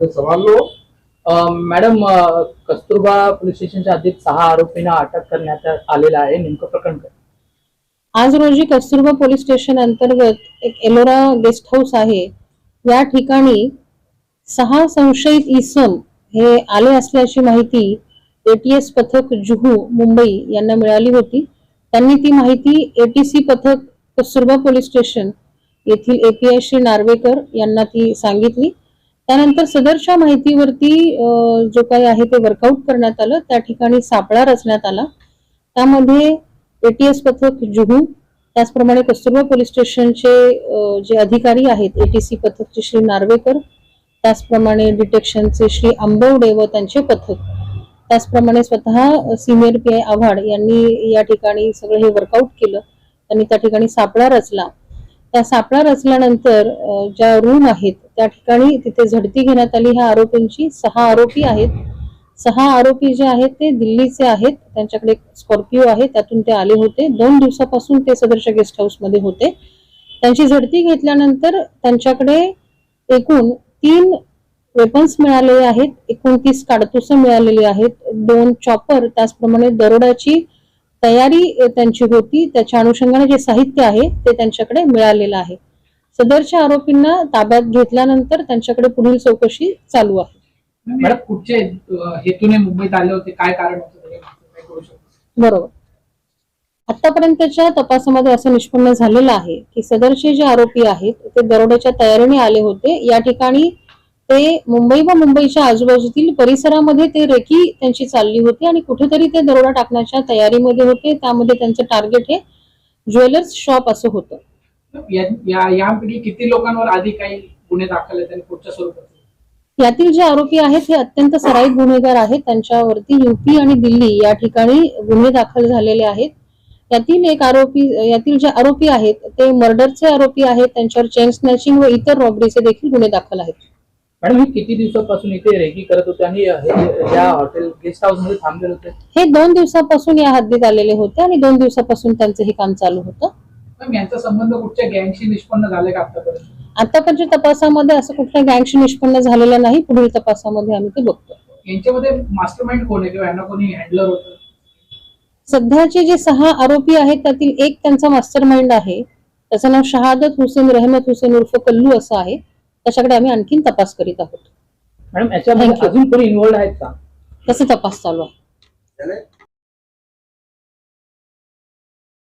सवाल लो अं, मॅडम कस्तुरबा पोलीस स्टेशनच्या हद्दीत सहा आरोपींना अटक करण्यात आलेला आहे. नेमकं प्रकरण काय? आज रोजी कस्तुरबा पोलीस स्टेशन अंतर्गत एक एलोरा गेस्ट हाऊस आहे. या ठिकाणी सहा संशयित इसम हे आले असल्याची माहिती एटीएस पथक जुहू मुंबई यांना मिळाली होती. त्यांनी ती माहिती एटीसी पथक कस्तुरबा पोलीस स्टेशन येथील एपीआय श्री नार्वेकर यांना ती सांगितली. त्यानंतर सदरच्या माहितीवरती जो काही आहे ते वर्कआउट करण्यात आलं. त्या ठिकाणी सापळा रचण्यात आला. त्यामध्ये एटीएस पथक जुहू त्याचप्रमाणे कस्तुरबा पोलीस स्टेशनचे जे अधिकारी आहेत एटीसी पथकचे श्री नार्वेकर त्याचप्रमाणे डिटेक्शनचे श्री आंबवडे व त्यांचे पथक त्याचप्रमाणे स्वतः सिनियर पी आय आव्हाड यांनी या ठिकाणी सगळं हे वर्कआउट केलं. त्यांनी त्या ठिकाणी सापळा रचला. त्या सापळा रचल्यानंतर ज्या रूम आहेत त्या ठिकाणी तिथे झडती घेण्यात आली. ह्या आरोपींची सहा आरोपी आहेत. सहा आरोपी जे आहेत ते दिल्लीचे आहेत. त्यांच्याकडे स्कॉर्पिओ आहे. त्यातून ते आले होते. दोन दिवसापासून ते सदरच्या गेस्ट हाऊसमध्ये होते. त्यांची झडती घेतल्यानंतर त्यांच्याकडे एकूण तीन वेपन्स मिळालेले आहेत. एकोणतीस काडतुसं मिळालेली आहेत. दोन चॉपर त्याचप्रमाणे दरोड्याची तयारी त्यांची होती. त्याच्या अनुषंगाने जे साहित्य आहे ते त्यांच्याकडे मिळालेलं आहे. सदरच्या आरोपींना ताब्यात घेतल्यानंतर त्यांच्याकडे पुढील चौकशी चालू आहे. मॅडम कुठचे अं, हेतूने मुंबईत आले होते? काय कारण होतं? ते काय करू शकतो. बरोबर. आतापर्यंतच्या तपासामध्ये असं निष्पन्न झालेलं आहे की सदरचे जे आरोपी आहेत ते दरोड्याच्या तयारीने आले होते. या ठिकाणी ते मुंबई व मुंबईच्या आजूबाजूतील परिसरामध्ये ते रेकी त्यांची चालली होती आणि कुठेतरी ते दरोडा टाकण्याच्या तयारीमध्ये होते. त्यामध्ये त्यांचं टार्गेट हे ज्वेलर्स शॉप असं होतं. या यापैकी किती लोकांवर आधी काही गुन्हे दाखल आहेत आणि पुढच्या स्वरूपात? यातील जे आरोपी आहेत हे अत्यंत सराईत गुन्हेगार आहेत. त्यांच्यावरती युपी आणि दिल्ली या ठिकाणी गुन्हे दाखल झालेले आहेत. यातील एक आरोपी यातील जे आरोपी आहेत ते मर्डरचे आरोपी आहेत. त्यांच्यावर चेन स्नॅचिंग व इतर रॉबरीचे देखील गुन्हे दाखल आहेत. मॅडम हे किती दिवसापासून इथे रेकी करत होते आणि हे हॉटेल गेस्ट हाऊसमध्ये थांबलेले होते? हे दोन दिवसापासून या हद्दीत आलेले होते आणि दोन दिवसापासून त्यांचं हे काम चालू होतं. यांचा संबंध कुठच्या गँगशी निष्पन्न झाले का आतापर्यंत? आतापर्यंत तपासामध्ये असं कुठल्या गँगशी निष्पन्न झालेलं नाही पुढील तपासामध्ये आम्ही ते बघतो. यांच्यामध्ये मास्टर माइंड कोण आहे किंवा यांना कोणी हँडलर होतं? सध्याचे जे सहा आरोपी आहेत त्यातील एक त्यांचा मास्टर माइंड आहे. त्याचं नाव शहादत हुसेन रहमत हुसेन उर्फ कल्लू असं आहे. त्याच्याकडे आम्ही आणखीन तपास करीत आहोत. मॅडम याच्यामध्ये Thank you. अजून कोणी इन्व्हॉल्ड आहेत का? तसे तपास चालू आहे.